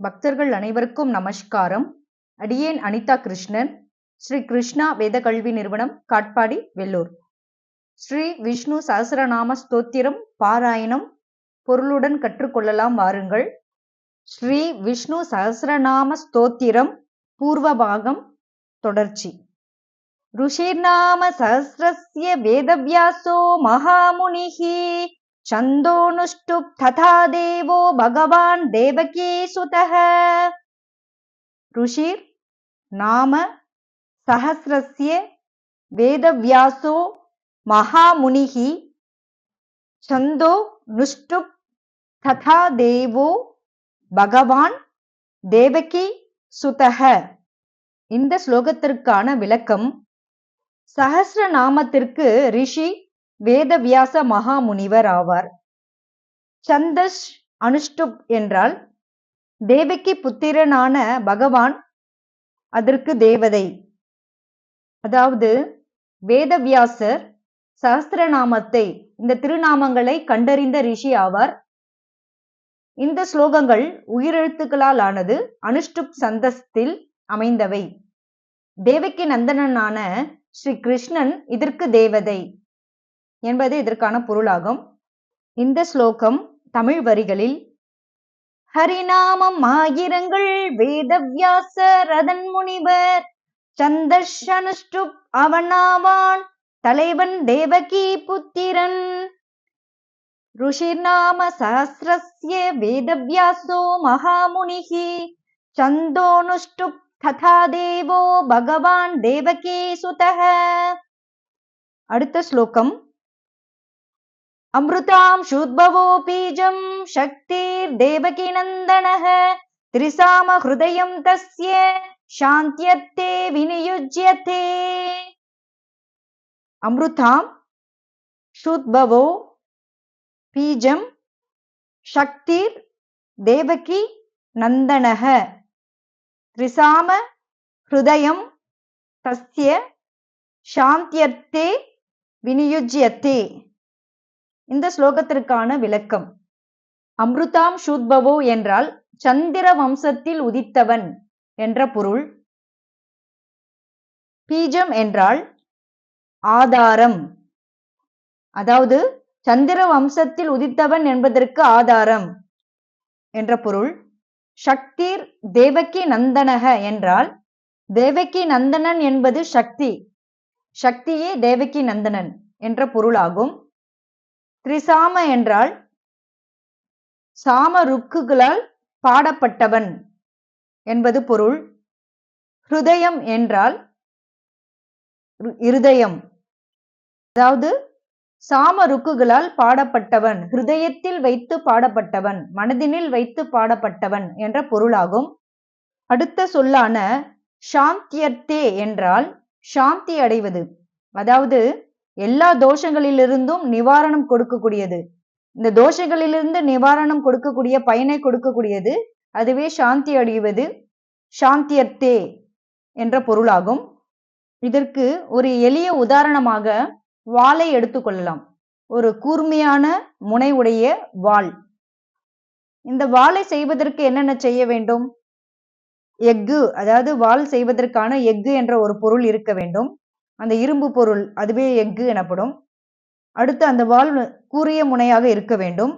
பக்தர்கள் அனைவருக்கும் நமஸ்காரம் அடியேன் அனிதா கிருஷ்ணன் ஸ்ரீ கிருஷ்ணா வேத கல்வி நிறுவனம் காட்பாடி வெள்ளூர் ஸ்ரீ விஷ்ணு சஹஸ்ரநாம ஸ்தோத்திரம் பாராயணம் பொருளுடன் கற்றுக்கொள்ளலாம் வாருங்கள் ஸ்ரீ விஷ்ணு சஹஸ்ரநாம ஸ்தோத்திரம் பூர்வபாகம் தொடர்ச்சி ऋषिर्नाम सहस्रस्य वेदव्यासो महामुनिः छन्दोऽनुष्टुप् तथा देवो भगवान् देवकीसुतः ऋषिर् नाम सहस्रस्य वेदव्यासो महामुनिः छन्दो नुष्टुप् तथा देवो பகவான் தேவகி சுதக இந்த ஸ்லோகத்திற்கான விளக்கம் சஹஸ்ர நாமத்திற்கு ரிஷி வேதவியாச மகாமுனிவர் ஆவார். சந்தஷ் அனுஷ்டுப் என்றால் தேவகி புத்திரனான பகவான் அதற்கு தேவதை. அதாவது வேதவியாசர் சஹஸ்திரநாமத்தை இந்த திருநாமங்களை கண்டறிந்த ரிஷி ஆவார். இந்த ஸ்லோகங்கள் உயிரெழுத்துக்களால் ஆனது அனுஷ்டுப் சந்தஸ்தில் அமைந்தவை. தேவகி நந்தனனான ஸ்ரீ கிருஷ்ணன் இதற்கு தேவதை. என்பது இதற்கான பொருளாகும். இந்த ஸ்லோகம் தமிழ் வரிகளில் ஹரிநாமம் ஆயிரங்கள் வேதவியாச ரதன் முனிவர் சந்தர்ஷனுஷ்டுப் அவனாவான் தலைவன் தேவகி புத்திரன். ருஷிர் நாம சஹசிரஸ்ய வேதவியாசோ மகாமுனிஹி சந்தோனுஷ்டுப் ததா தேவோ பகவான் தேவகே சுதக அடுத்த ஸ்லோகம் அமிர்தாம் சுத்பவோ பீஜம் சக்திர் தேவகி நந்தனः திரிசாம ஹிருதயம் தஸ்ய சாந்தியத்தே விநியுஜ்யத்தே. அமிர்தாம் சுத்பவோ பீஜம் சக்திர் தேவகி நந்தனக திரிசாம ஹிருதயம் தஸ்ய சாந்தியத்தே விநியுஜ்யத்தே. இந்த ஸ்லோகத்திற்கான விளக்கம். அம்ருதாம் ஷூத்பவோ என்றால் சந்திர வம்சத்தில் உதித்தவன் என்ற பொருள். பீஜம் என்றால் ஆதாரம். அதாவது சந்திர வம்சத்தில் உதித்தவன் என்பதற்கு ஆதாரம் என்ற பொருள். சக்திர் தேவகி நந்தனக என்றால் தேவகி நந்தனன் என்பது சக்தி சக்தியே தேவகி நந்தனன் என்ற பொருளாகும். திரிசாம என்றால் சாம ருக்குகளால் பாடப்பட்டவன் என்பது பொருள். ஹிருதயம் என்றால் இருதயம். அதாவது சாம ருக்குகளால் பாடப்பட்டவன் ஹிருதயத்தில் வைத்து பாடப்பட்டவன் மனதினில் வைத்து பாடப்பட்டவன் என்ற பொருளாகும். அடுத்த சொல்லான சாந்தியர்த்தே என்றால் சாந்தி அடைவது. அதாவது எல்லா தோஷங்களிலிருந்தும் நிவாரணம் கொடுக்கக்கூடியது. இந்த தோஷங்களிலிருந்து நிவாரணம் கொடுக்கக்கூடிய பயனை கொடுக்கக்கூடியது அதுவே சாந்தி அடைவது சாந்தியர்த்தே என்ற பொருளாகும். இதற்கு ஒரு எளிய உதாரணமாக வாளை எடுத்துக்கொள்ளலாம் ஒரு கூர்மையான முனை உடைய வாள். இந்த வாளை செய்வதற்கு என்னென்ன செய்ய வேண்டும்? எஃகு அதாவது வாள் செய்வதற்கான எஃகு என்ற ஒரு பொருள் இருக்க வேண்டும். அந்த இரும்பு பொருள் அதுவே எஃகு எனப்படும். அடுத்து அந்த வால் கூறிய முனையாக இருக்க வேண்டும்.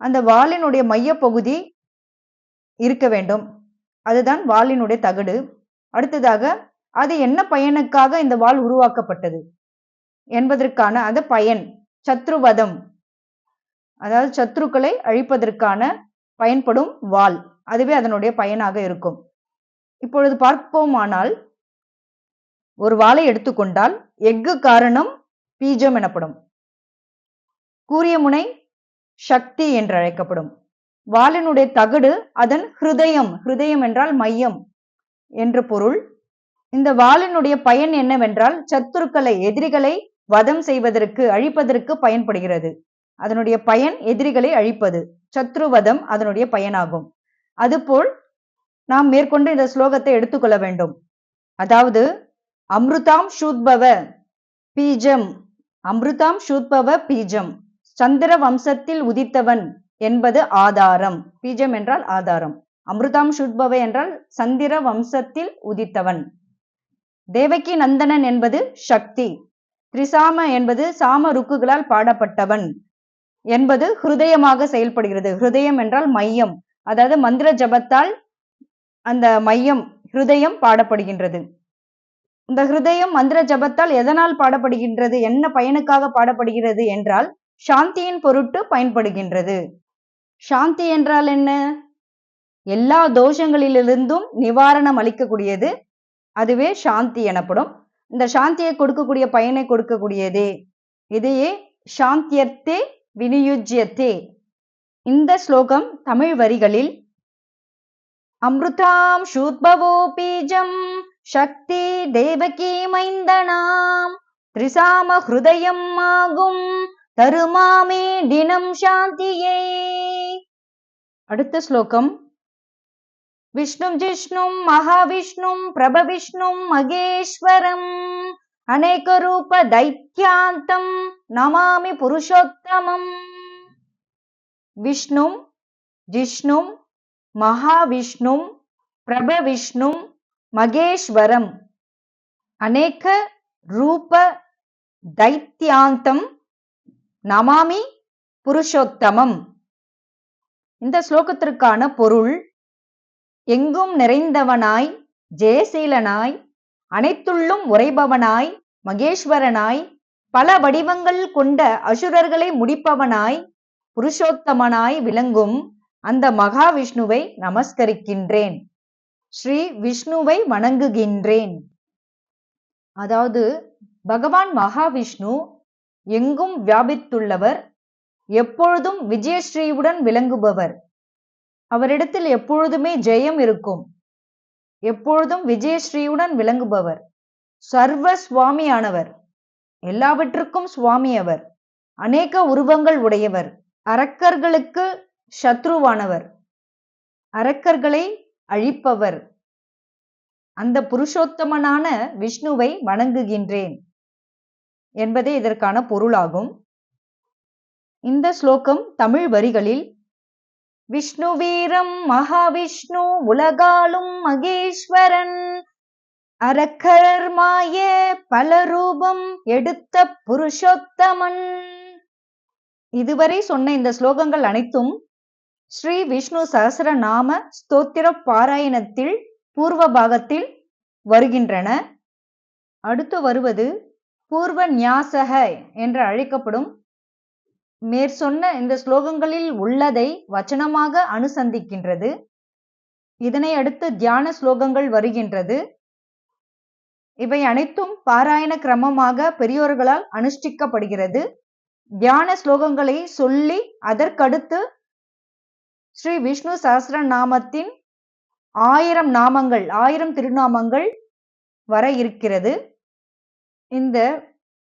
அந்த வாலினுடைய மையப்பகுதி இருக்க வேண்டும். அதுதான் வாளினுடைய தகடு. அடுத்ததாக அது என்ன பயனுக்காக இந்த வால் உருவாக்கப்பட்டது? என்பதற்கான அது பயன் சத்ருவதம். அதாவது சத்ருக்களை அழிப்பதற்கான பயன்படும் வால். அதுவே அதனுடைய பயனாக இருக்கும். இப்பொழுது பார்ப்போமானால் ஒரு வாளை எடுத்துக்கொண்டால் எஃகு காரணம் பீஜம் எனப்படும். கூரிய முனை சக்தி என்று அழைக்கப்படும். வாளினுடைய தகடு அதன் ஹிருதயம் ஹிருதயம் என்றால் மையம் என்று பொருள். இந்த வாளினுடைய பயன் என்னவென்றால் சத்துருக்களை எதிரிகளை வதம் செய்வதற்கு அழிப்பதற்கு பயன்படுகிறது. அதனுடைய பயன் எதிரிகளை அழிப்பது. சத்ருவதம் அதனுடைய பயனாகும். அதுபோல் நாம் மேற்கொண்டு இந்த ஸ்லோகத்தை எடுத்துக்கொள்ள வேண்டும். அதாவது அம்ருதாம் ஷூத்பவ பீஜம். அம்ருதாம் ஷூத்பவ பீஜம். சந்திர வம்சத்தில் உதித்தவன் என்பது ஆதாரம். பீஜம் என்றால் ஆதாரம். அமிர்தாம் ஷூத்பவ என்றால் சந்திர வம்சத்தில் உதித்தவன். தேவகி நந்தனன் என்பது சக்தி. திரிசாம என்பது சாம ருக்குகளால் பாடப்பட்டவன் என்பது ஹிருதயமாக செயல்படுகிறது. ஹிருதயம் என்றால் மையம். அதாவது மந்திர ஜபத்தால் அந்த மையம் ஹிருதயம் பாடப்படுகின்றது. இந்த ஹிருதயம் மந்திர ஜபத்தால் எதனால் பாடப்படுகின்றது? என்ன பயனுக்காக பாடப்படுகிறது என்றால் சாந்தியின் பொருட்டு பயன்படுகின்றது. சாந்தி என்றால் என்ன? எல்லா தோஷங்களிலிருந்தும் நிவாரணம் அளிக்கக்கூடியது. அதுவே சாந்தி எனப்படும். இந்த சாந்தியை கொடுக்கக்கூடிய பயனை கொடுக்கக்கூடியதே. இதையே சாந்தியர்த்தே வினியுஜ்யத்தே இந்த ஸ்லோகம் தமிழ் வரிகளில் அமிர்தாம் ஷூத்பவோ பீஜம் சக்தி தேவகி மைந்தனாம். திரிசாம ஹிருதயம் ஆகும். தருமாமே தினம் சாந்தியே. அடுத்த ஸ்லோகம். விஷ்ணும் ஜிஷ்ணும் மகாவிஷ்ணும் பிரபவிஷ்ணும் மகேஸ்வரம். அநேக ரூப தைத்தியாந்தம் நமாமி புருஷோத்தமம். விஷ்ணும் ஜிஷ்ணும் மகாவிஷ்ணும் பிரபவிஷ்ணும் மகேஸ்வரம். அநேக ரூப தைத்தியாந்தம் நமாமி புருஷோத்தமம். இந்த ஸ்லோகத்திற்கான பொருள் எங்கும் நிறைந்தவனாய் ஜெயசீலனாய் அனைத்துள்ளும் உரைபவனாய் மகேஸ்வரனாய் பல வடிவங்கள் கொண்ட அசுரர்களை முடிப்பவனாய் புருஷோத்தமனாய் விளங்கும் அந்த மகாவிஷ்ணுவை நமஸ்கரிக்கின்றேன். ஸ்ரீ விஷ்ணுவை வணங்குகின்றேன். அதாவது பகவான் மகாவிஷ்ணு எங்கும் வியாபித்துள்ளவர் எப்பொழுதும் விஜயஸ்ரீயுடன் விளங்குபவர். அவரிடத்தில் எப்பொழுதுமே ஜெயம் இருக்கும். எப்பொழுதும் விஜயஸ்ரீயுடன் விளங்குபவர். சர்வ சுவாமியானவர். எல்லாவற்றுக்கும் சுவாமி அவர். அநேக உருவங்கள் உடையவர். அரக்கர்களுக்கு சத்ருவானவர். அரக்கர்களை அழிப்பவர். அந்த புருஷோத்தமனான விஷ்ணுவை வணங்குகின்றேன் என்பதே இதற்கான பொருளாகும். இந்த ஸ்லோகம் தமிழ் வரிகளில் விஷ்ணு வீரம் மகாவிஷ்ணு உலகாலும் மகேஸ்வரன் அரக்கர் மாய பல ரூபம் எடுத்த புருஷோத்தமன். இதுவரை சொன்ன இந்த ஸ்லோகங்கள் அனைத்தும் ஸ்ரீ விஷ்ணு சகசரநாம ஸ்தோத்திர பாராயணத்தில் பூர்வ பாகத்தில் வருகின்றன. அடுத்து வருவது பூர்வ நியாசக என்று அழைக்கப்படும் மேற்சொன்ன இந்த ஸ்லோகங்களில் உள்ளதை வச்சனமாக அனுசந்திக்கின்றது. இதனை அடுத்து தியான ஸ்லோகங்கள் வருகின்றது. இவை அனைத்தும் பாராயண கிரமமாக பெரியோர்களால் அனுஷ்டிக்கப்படுகிறது. தியான ஸ்லோகங்களை சொல்லி அதற்கடுத்து ஸ்ரீ விஷ்ணு சஹஸ்ர நாமத்தின் ஆயிரம் நாமங்கள் ஆயிரம் திருநாமங்கள் வர இருக்கிறது. இந்த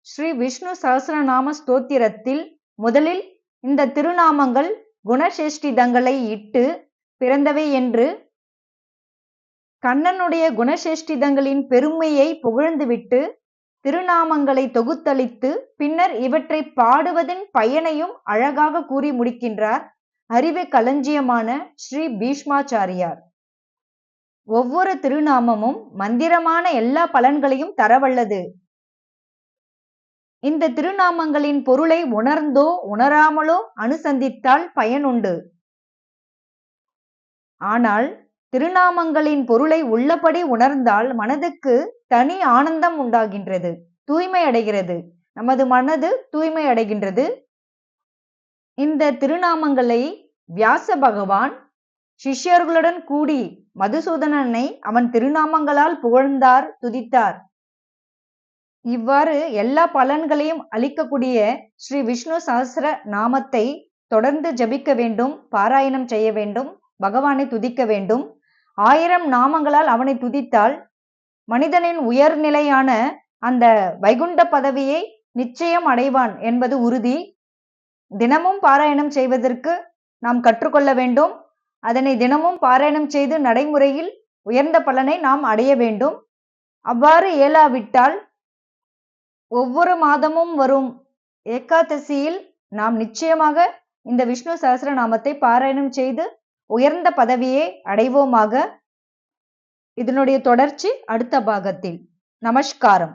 ஸ்ரீ விஷ்ணு சஹசிரநாம ஸ்தோத்திரத்தில் முதலில் இந்த திருநாமங்கள் குணசேஷ்டிதங்களை இட்டு பிறந்தவை என்று கண்ணனுடைய குணசேஷ்டிதங்களின் பெருமையை புகழ்ந்துவிட்டு திருநாமங்களை தொகுத்தளித்து பின்னர் இவற்றை பாடுவதன் பயனையும் அழகாக கூறி முடிக்கின்றார். அறிவு களஞ்சியமான ஸ்ரீ பீஷ்மாச்சாரியார். ஒவ்வொரு திருநாமமும் மந்திரமான எல்லா பலன்களையும் தரவல்லது. இந்த திருநாமங்களின் பொருளை உணர்ந்தோ உணராமலோ அனுசந்தித்தால் பயனுண்டு. ஆனால் திருநாமங்களின் பொருளை உள்ளபடி உணர்ந்தால் மனதுக்கு தனி ஆனந்தம் உண்டாகின்றது தூய்மை அடைகிறது. நமது மனது தூய்மை அடைகின்றது. இந்த திருநாமங்களை வியாச பகவான் சிஷ்யர்களுடன் கூடி மதுசூதனனை அவன் திருநாமங்களால் புகழ்ந்தார் துதித்தார். இவ்வாறு எல்லா பலன்களையும் அளிக்கக்கூடிய ஸ்ரீ விஷ்ணு சஹஸ்ர நாமத்தை தொடர்ந்து ஜபிக்க வேண்டும் பாராயணம் செய்ய வேண்டும் பகவானை துதிக்க வேண்டும். ஆயிரம் நாமங்களால் அவனை துதித்தால் மனிதனின் உயர்நிலையான அந்த வைகுண்ட பதவியை நிச்சயம் அடைவான் என்பது உறுதி. தினமும் பாராயணம் செய்வதற்கு நாம் கற்றுக்கொள்ள வேண்டும். அதனை தினமும் பாராயணம் செய்து நடைமுறையில் உயர்ந்த பலனை நாம் அடைய வேண்டும். அவ்வாறு இயலாவிட்டால் ஒவ்வொரு மாதமும் வரும் ஏகாதசியில் நாம் நிச்சயமாக இந்த விஷ்ணு சஹஸ்ரநாமத்தை பாராயணம் செய்து உயர்ந்த பதவியை அடைவோமாக. இதனுடைய தொடர்ச்சி அடுத்த பாகத்தில். நமஸ்காரம்.